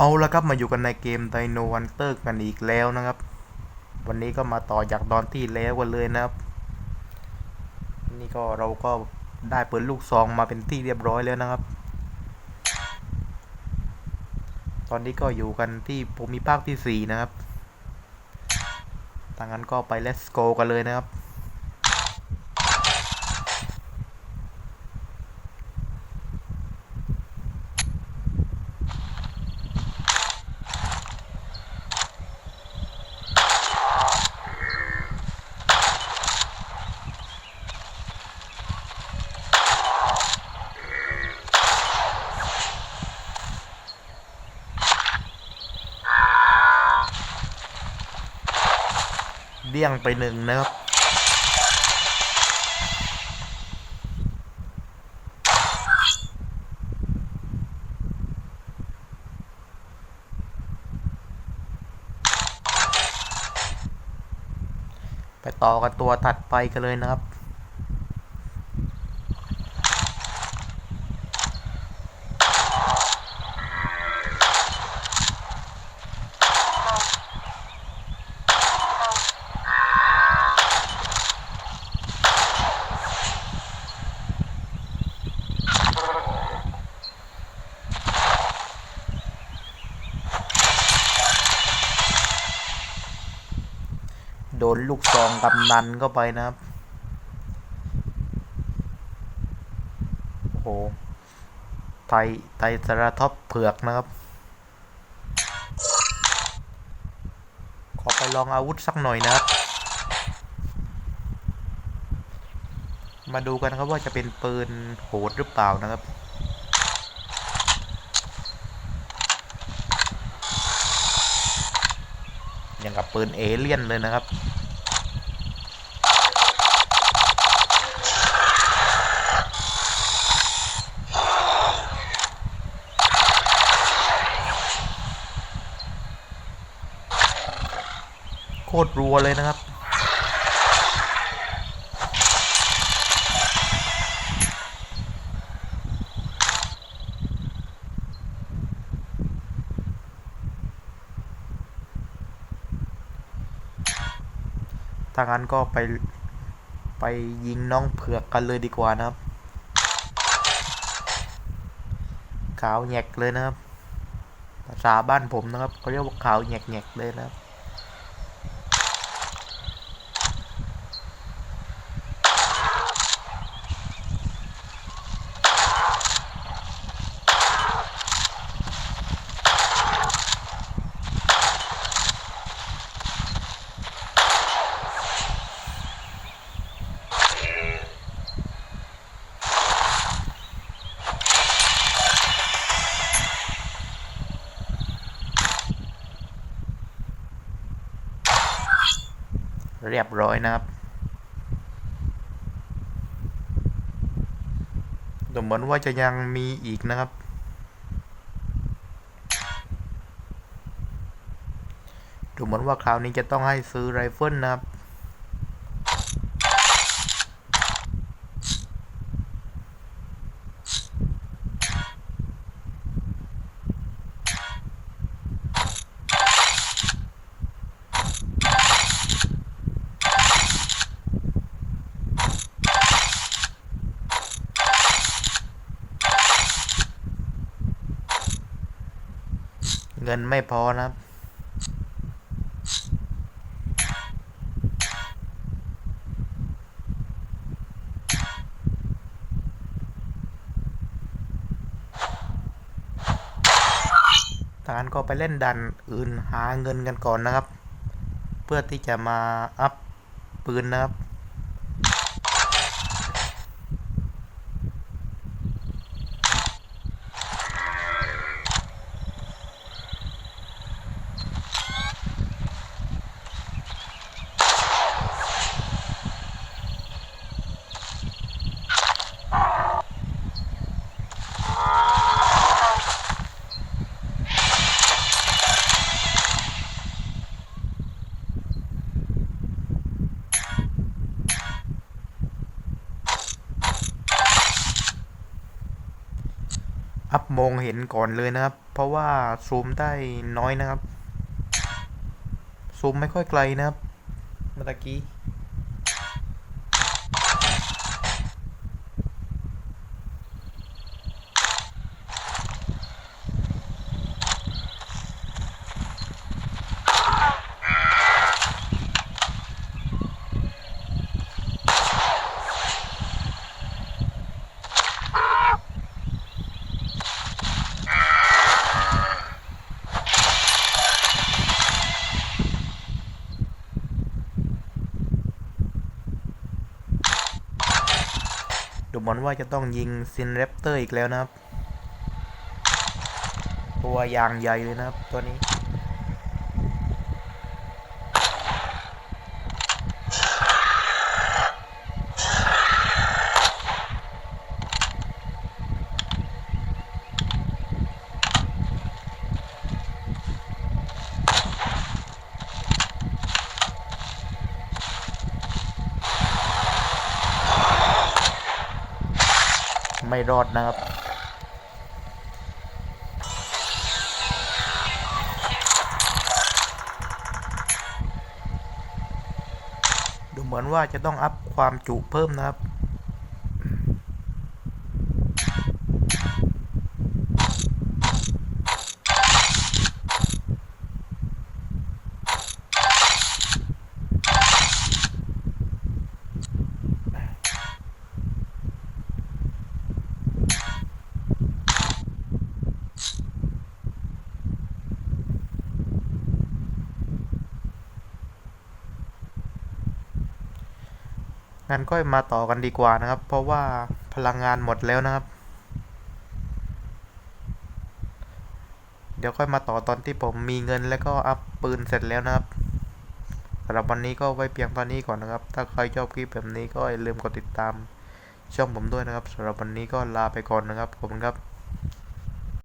เอาละครับมาอยู่กันในเกม Dino Hunter กันอีกแล้วนะครับ วันนี้ก็มาต่อจากตอนที่แล้วกันเลยนะครับ นี่ก็เราก็ได้เปิดลูกซองมาเป็นที่เรียบร้อยแล้วนะครับ ตอนนี้ก็อยู่กันที่ภูมิภาคที่สี่นะครับทางนั้นก็ไป let's go กันเลยนะครับ เดี่ยงไปหนึ่งนะครับไปต่อกันตัวถัดไปกันเลยนะครับ โดนลูกซองกำนันเข้าไปนะครับ โอ้โห ไทยไทยสารท็อปเผือกนะครับ ขอไปลองอาวุธสักหน่อยนะครับ มาดูกันครับว่าจะเป็นปืนโหดหรือเปล่านะครับอย่างกับปืนเอเลี่ยนเลยนะครับ โคตรรัวเลยนะครับ ถ้างั้นก็ไปไปยิงน้องเผือกกันเลยดีกว่านะครับขาวแหยกเลยนะครับภาษาบ้านผมนะครับเขาเรียกว่าขาวแหยกแหยกเลยนะครับ เรียบร้อยนะครับดูเหมือนว่าจะยังมีอีกนะครับ ดูเหมือนว่าคราวนี้จะต้องให้ซื้อไรเฟิลนะครับ เงินไม่พอนะครับ ทางนั้นก็ไปเล่นดันอื่นหาเงินกันก่อนนะครับ เพื่อที่จะมาอัพปืนนะครับ อัพมองเห็นก่อนเลยนะครับ เพราะว่าซูมได้น้อยนะครับ ซูมไม่ค่อยไกลนะครับเมื่อกี้ ดูเหมือนว่าจะต้องยิงซินแรปเตอร์อีกแล้วนะครับ ตัวยางใหญ่เลยนะครับ ตัวนี้ ไม่รอดนะครับ ดูเหมือนว่าจะต้องอัพความจุเพิ่มนะครับ งั้นก็มาต่อกันดีกว่านะครับ เพราะว่าพลังงานหมดแล้วนะครับ เดี๋ยวค่อยมาต่อตอนที่ผมมีเงินแล้วก็อัพปืนเสร็จแล้วนะครับสำหรับวันนี้ก็ไว้เพียงเท่านี้ก่อนนะครับ ถ้าใครชอบคลิปแบบนี้ก็อย่าลืมกดติดตามช่องผมด้วยนะครับสำหรับวันนี้ก็ลาไปก่อนนะครับขอบคุณครับ